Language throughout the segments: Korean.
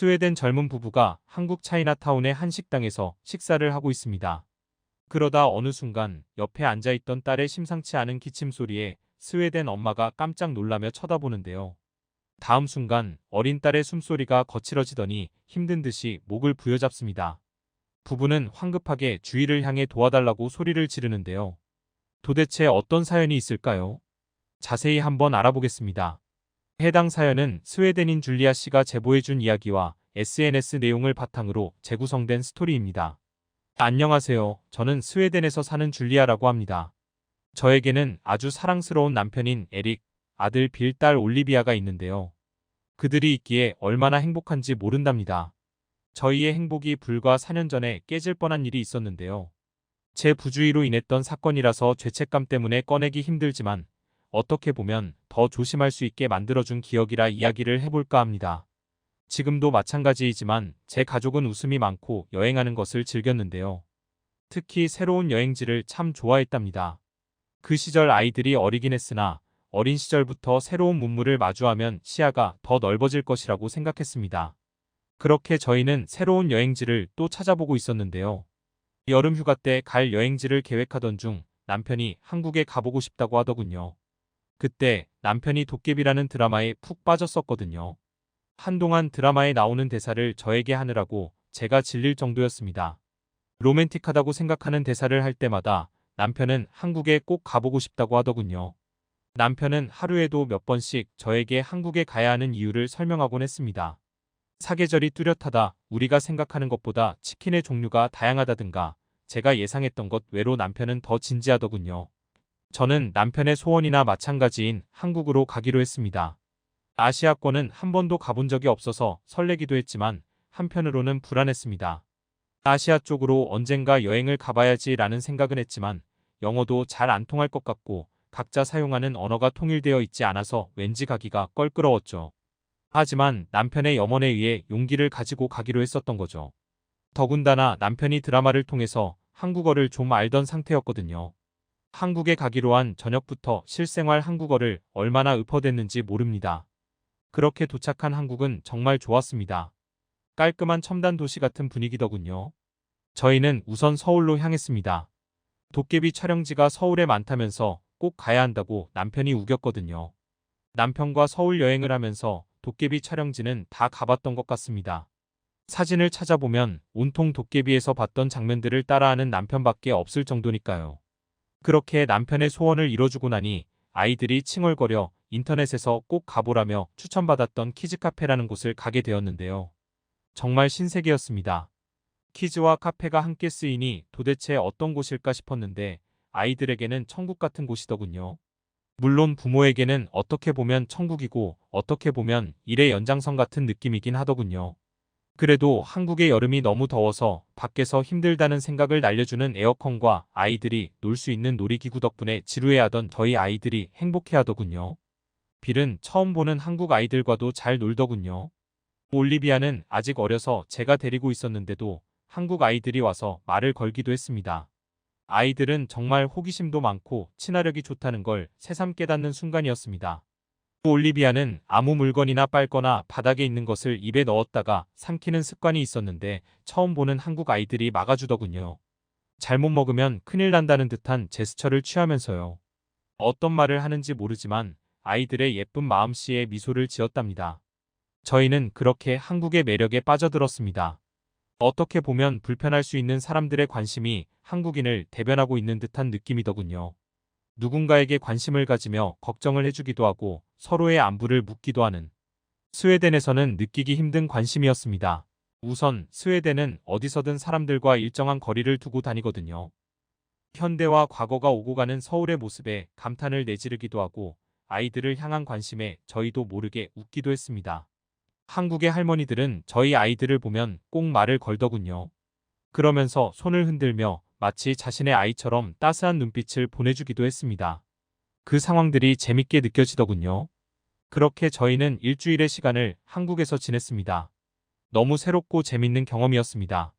스웨덴 젊은 부부가 한국 차이나타운의 한 식당에서 식사를 하고 있습니다. 그러다 어느 순간 옆에 앉아있던 딸의 심상치 않은 기침 소리에 스웨덴 엄마가 깜짝 놀라며 쳐다보는데요. 다음 순간 어린 딸의 숨소리가 거칠어지더니 힘든 듯이 목을 부여잡습니다. 부부는 황급하게 주위를 향해 도와달라고 소리를 지르는데요. 도대체 어떤 사연이 있을까요? 자세히 한번 알아보겠습니다. 해당 사연은 스웨덴인 줄리아 씨가 제보해준 이야기와 SNS 내용을 바탕으로 재구성된 스토리입니다. 안녕하세요. 저는 스웨덴에서 사는 줄리아라고 합니다. 저에게는 아주 사랑스러운 남편인 에릭, 아들 빌, 딸 올리비아가 있는데요. 그들이 있기에 얼마나 행복한지 모른답니다. 저희의 행복이 불과 4년 전에 깨질 뻔한 일이 있었는데요. 제 부주의로 인했던 사건이라서 죄책감 때문에 꺼내기 힘들지만 어떻게 보면 더 조심할 수 있게 만들어준 기억이라 이야기를 해볼까 합니다. 지금도 마찬가지이지만 제 가족은 웃음이 많고 여행하는 것을 즐겼는데요. 특히 새로운 여행지를 참 좋아했답니다. 그 시절 아이들이 어리긴 했으나 어린 시절부터 새로운 문물을 마주하면 시야가 더 넓어질 것이라고 생각했습니다. 그렇게 저희는 새로운 여행지를 또 찾아보고 있었는데요. 여름 휴가 때 갈 여행지를 계획하던 중 남편이 한국에 가보고 싶다고 하더군요. 그때 남편이 도깨비라는 드라마에 푹 빠졌었거든요. 한동안 드라마에 나오는 대사를 저에게 하느라고 제가 질릴 정도였습니다. 로맨틱하다고 생각하는 대사를 할 때마다 남편은 한국에 꼭 가보고 싶다고 하더군요. 남편은 하루에도 몇 번씩 저에게 한국에 가야 하는 이유를 설명하곤 했습니다. 사계절이 뚜렷하다, 우리가 생각하는 것보다 치킨의 종류가 다양하다든가 제가 예상했던 것 외로 남편은 더 진지하더군요. 저는 남편의 소원이나 마찬가지인 한국으로 가기로 했습니다. 아시아권은 한 번도 가본 적이 없어서 설레기도 했지만 한편으로는 불안했습니다. 아시아 쪽으로 언젠가 여행을 가봐야지 라는 생각은 했지만 영어도 잘 안 통할 것 같고 각자 사용하는 언어가 통일되어 있지 않아서 왠지 가기가 껄끄러웠죠. 하지만 남편의 염원에 의해 용기를 가지고 가기로 했었던 거죠. 더군다나 남편이 드라마를 통해서 한국어를 좀 알던 상태였거든요. 한국에 가기로 한 저녁부터 실생활 한국어를 얼마나 읊어댔는지 모릅니다. 그렇게 도착한 한국은 정말 좋았습니다. 깔끔한 첨단 도시 같은 분위기더군요. 저희는 우선 서울로 향했습니다. 도깨비 촬영지가 서울에 많다면서 꼭 가야 한다고 남편이 우겼거든요. 남편과 서울 여행을 하면서 도깨비 촬영지는 다 가봤던 것 같습니다. 사진을 찾아보면 온통 도깨비에서 봤던 장면들을 따라하는 남편밖에 없을 정도니까요. 그렇게 남편의 소원을 이뤄주고 나니 아이들이 칭얼거려 인터넷에서 꼭 가보라며 추천받았던 키즈카페라는 곳을 가게 되었는데요. 정말 신세계였습니다. 키즈와 카페가 함께 쓰이니 도대체 어떤 곳일까 싶었는데 아이들에게는 천국 같은 곳이더군요. 물론 부모에게는 어떻게 보면 천국이고 어떻게 보면 일의 연장선 같은 느낌이긴 하더군요. 그래도 한국의 여름이 너무 더워서 밖에서 힘들다는 생각을 날려주는 에어컨과 아이들이 놀 수 있는 놀이기구 덕분에 지루해하던 저희 아이들이 행복해하더군요. 빌은 처음 보는 한국 아이들과도 잘 놀더군요. 올리비아는 아직 어려서 제가 데리고 있었는데도 한국 아이들이 와서 말을 걸기도 했습니다. 아이들은 정말 호기심도 많고 친화력이 좋다는 걸 새삼 깨닫는 순간이었습니다. 올리비아는 아무 물건이나 빨거나 바닥에 있는 것을 입에 넣었다가 삼키는 습관이 있었는데 처음 보는 한국 아이들이 막아주더군요. 잘못 먹으면 큰일 난다는 듯한 제스처를 취하면서요. 어떤 말을 하는지 모르지만 아이들의 예쁜 마음씨에 미소를 지었답니다. 저희는 그렇게 한국의 매력에 빠져들었습니다. 어떻게 보면 불편할 수 있는 사람들의 관심이 한국인을 대변하고 있는 듯한 느낌이더군요. 누군가에게 관심을 가지며 걱정을 해주기도 하고 서로의 안부를 묻기도 하는 스웨덴에서는 느끼기 힘든 관심이었습니다. 우선 스웨덴은 어디서든 사람들과 일정한 거리를 두고 다니거든요. 현대와 과거가 오고 가는 서울의 모습에 감탄을 내지르기도 하고 아이들을 향한 관심에 저희도 모르게 웃기도 했습니다. 한국의 할머니들은 저희 아이들을 보면 꼭 말을 걸더군요. 그러면서 손을 흔들며 마치 자신의 아이처럼 따스한 눈빛을 보내주기도 했습니다. 그 상황들이 재밌게 느껴지더군요. 그렇게 저희는 일주일의 시간을 한국에서 지냈습니다. 너무 새롭고 재밌는 경험이었습니다.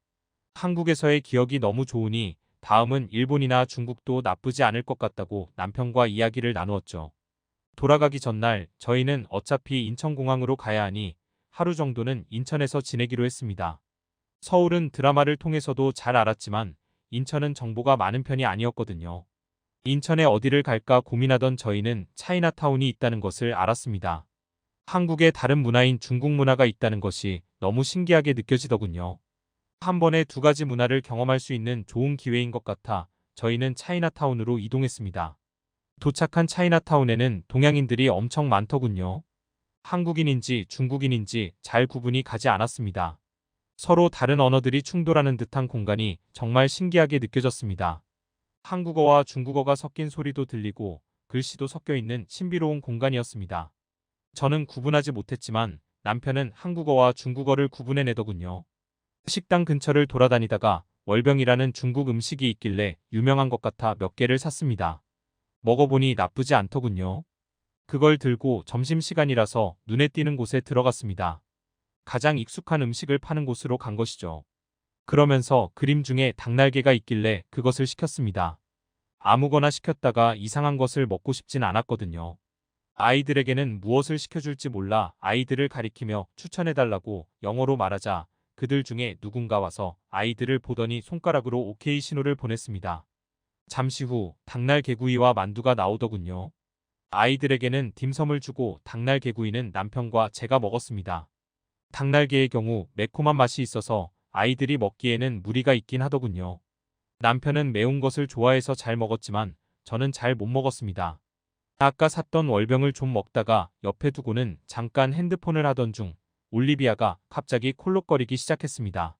한국에서의 기억이 너무 좋으니 다음은 일본이나 중국도 나쁘지 않을 것 같다고 남편과 이야기를 나누었죠. 돌아가기 전날 저희는 어차피 인천공항으로 가야 하니 하루 정도는 인천에서 지내기로 했습니다. 서울은 드라마를 통해서도 잘 알았지만 인천은 정보가 많은 편이 아니었거든요. 인천에 어디를 갈까 고민하던 저희는 차이나타운이 있다는 것을 알았습니다. 한국에 다른 문화인 중국 문화가 있다는 것이 너무 신기하게 느껴지더군요. 한 번에 두 가지 문화를 경험할 수 있는 좋은 기회인 것 같아 저희는 차이나타운으로 이동했습니다. 도착한 차이나타운에는 동양인들이 엄청 많더군요. 한국인인지 중국인인지 잘 구분이 가지 않았습니다. 서로 다른 언어들이 충돌하는 듯한 공간이 정말 신기하게 느껴졌습니다. 한국어와 중국어가 섞인 소리도 들리고 글씨도 섞여 있는 신비로운 공간이었습니다. 저는 구분하지 못했지만 남편은 한국어와 중국어를 구분해내더군요. 식당 근처를 돌아다니다가 월병이라는 중국 음식이 있길래 유명한 것 같아 몇 개를 샀습니다. 먹어보니 나쁘지 않더군요. 그걸 들고 점심시간이라서 눈에 띄는 곳에 들어갔습니다. 가장 익숙한 음식을 파는 곳으로 간 것이죠. 그러면서 그림 중에 닭날개가 있길래 그것을 시켰습니다. 아무거나 시켰다가 이상한 것을 먹고 싶진 않았거든요. 아이들에게는 무엇을 시켜줄지 몰라 아이들을 가리키며 추천해달라고 영어로 말하자 그들 중에 누군가 와서 아이들을 보더니 손가락으로 오케이 신호를 보냈습니다. 잠시 후 닭날 개구이와 만두가 나오더군요. 아이들에게는 딤섬을 주고 닭날 개구이는 남편과 제가 먹었습니다. 닭날개의 경우 매콤한 맛이 있어서 아이들이 먹기에는 무리가 있긴 하더군요. 남편은 매운 것을 좋아해서 잘 먹었지만 저는 잘 못 먹었습니다. 아까 샀던 월병을 좀 먹다가 옆에 두고는 잠깐 핸드폰을 하던 중 올리비아가 갑자기 콜록거리기 시작했습니다.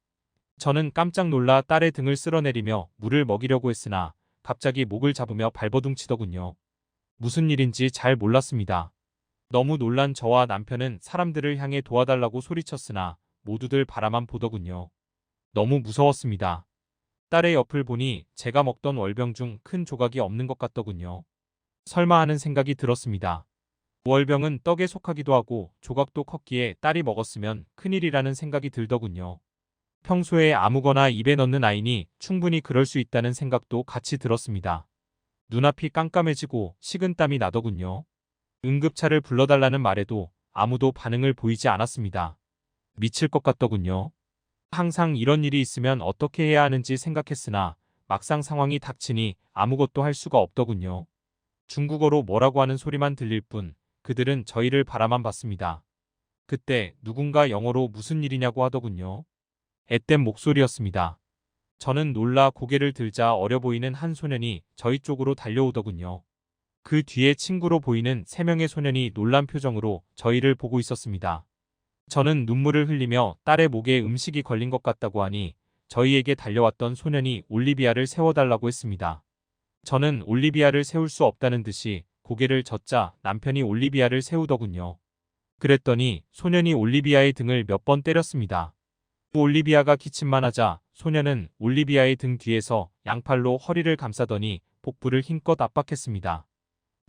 저는 깜짝 놀라 딸의 등을 쓸어내리며 물을 먹이려고 했으나 갑자기 목을 잡으며 발버둥치더군요. 무슨 일인지 잘 몰랐습니다. 너무 놀란 저와 남편은 사람들을 향해 도와달라고 소리쳤으나 모두들 바라만 보더군요. 너무 무서웠습니다. 딸의 옆을 보니 제가 먹던 월병 중 큰 조각이 없는 것 같더군요. 설마 하는 생각이 들었습니다. 월병은 떡에 속하기도 하고 조각도 컸기에 딸이 먹었으면 큰일이라는 생각이 들더군요. 평소에 아무거나 입에 넣는 아이니 충분히 그럴 수 있다는 생각도 같이 들었습니다. 눈앞이 깜깜해지고 식은땀이 나더군요. 응급차를 불러달라는 말에도 아무도 반응을 보이지 않았습니다. 미칠 것 같더군요. 항상 이런 일이 있으면 어떻게 해야 하는지 생각했으나 막상 상황이 닥치니 아무것도 할 수가 없더군요. 중국어로 뭐라고 하는 소리만 들릴 뿐 그들은 저희를 바라만 봤습니다. 그때 누군가 영어로 무슨 일이냐고 하더군요. 앳된 목소리였습니다. 저는 놀라 고개를 들자 어려 보이는 한 소년이 저희 쪽으로 달려오더군요. 그 뒤에 친구로 보이는 세 명의 소년이 놀란 표정으로 저희를 보고 있었습니다. 저는 눈물을 흘리며 딸의 목에 음식이 걸린 것 같다고 하니 저희에게 달려왔던 소년이 올리비아를 세워달라고 했습니다. 저는 올리비아를 세울 수 없다는 듯이 고개를 젓자 남편이 올리비아를 세우더군요. 그랬더니 소년이 올리비아의 등을 몇 번 때렸습니다. 올리비아가 기침만 하자 소년은 올리비아의 등 뒤에서 양팔로 허리를 감싸더니 복부를 힘껏 압박했습니다.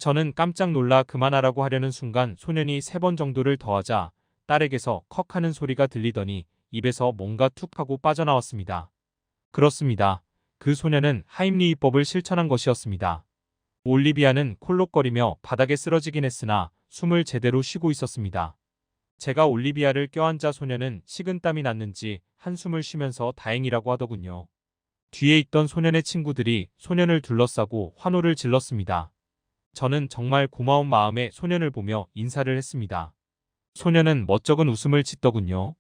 저는 깜짝 놀라 그만하라고 하려는 순간 소년이 세 번 정도를 더하자 딸에게서 컥 하는 소리가 들리더니 입에서 뭔가 툭 하고 빠져나왔습니다. 그렇습니다. 그 소년은 하임리히법을 실천한 것이었습니다. 올리비아는 콜록거리며 바닥에 쓰러지긴 했으나 숨을 제대로 쉬고 있었습니다. 제가 올리비아를 껴안자 소년은 식은땀이 났는지 한숨을 쉬면서 다행이라고 하더군요. 뒤에 있던 소년의 친구들이 소년을 둘러싸고 환호를 질렀습니다. 저는 정말 고마운 마음에 소년을 보며 인사를 했습니다. 소년은 멋쩍은 웃음을 짓더군요.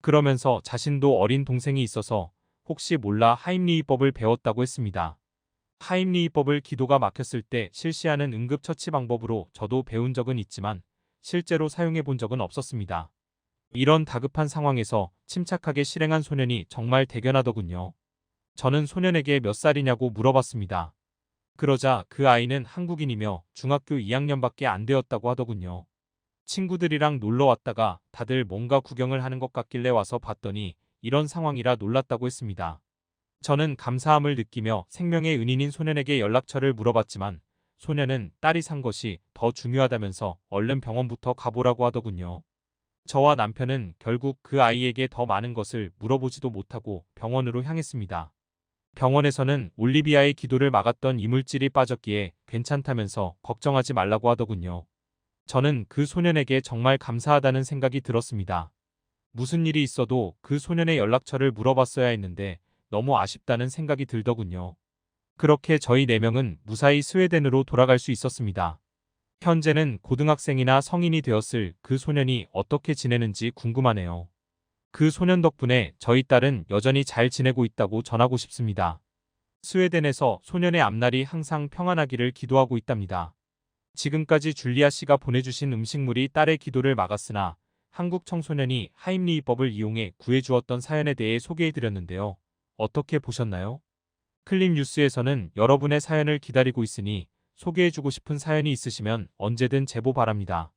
그러면서 자신도 어린 동생이 있어서 혹시 몰라 하임리히법을 배웠다고 했습니다. 하임리히법을 기도가 막혔을 때 실시하는 응급처치 방법으로 저도 배운 적은 있지만 실제로 사용해 본 적은 없었습니다. 이런 다급한 상황에서 침착하게 실행한 소년이 정말 대견하더군요. 저는 소년에게 몇 살이냐고 물어봤습니다. 그러자 그 아이는 한국인이며 중학교 2학년밖에 안 되었다고 하더군요. 친구들이랑 놀러 왔다가 다들 뭔가 구경을 하는 것 같길래 와서 봤더니 이런 상황이라 놀랐다고 했습니다. 저는 감사함을 느끼며 생명의 은인인 소년에게 연락처를 물어봤지만 소년은 딸이 산 것이 더 중요하다면서 얼른 병원부터 가보라고 하더군요. 저와 남편은 결국 그 아이에게 더 많은 것을 물어보지도 못하고 병원으로 향했습니다. 병원에서는 올리비아의 기도를 막았던 이물질이 빠졌기에 괜찮다면서 걱정하지 말라고 하더군요. 저는 그 소년에게 정말 감사하다는 생각이 들었습니다. 무슨 일이 있어도 그 소년의 연락처를 물어봤어야 했는데 너무 아쉽다는 생각이 들더군요. 그렇게 저희 4명은 무사히 스웨덴으로 돌아갈 수 있었습니다. 현재는 고등학생이나 성인이 되었을 그 소년이 어떻게 지내는지 궁금하네요. 그 소년 덕분에 저희 딸은 여전히 잘 지내고 있다고 전하고 싶습니다. 스웨덴에서 소년의 앞날이 항상 평안하기를 기도하고 있답니다. 지금까지 줄리아 씨가 보내주신 음식물이 딸의 기도를 막았으나 한국 청소년이 하임리히법을 이용해 구해주었던 사연에 대해 소개해드렸는데요. 어떻게 보셨나요? 클립 뉴스에서는 여러분의 사연을 기다리고 있으니 소개해주고 싶은 사연이 있으시면 언제든 제보 바랍니다.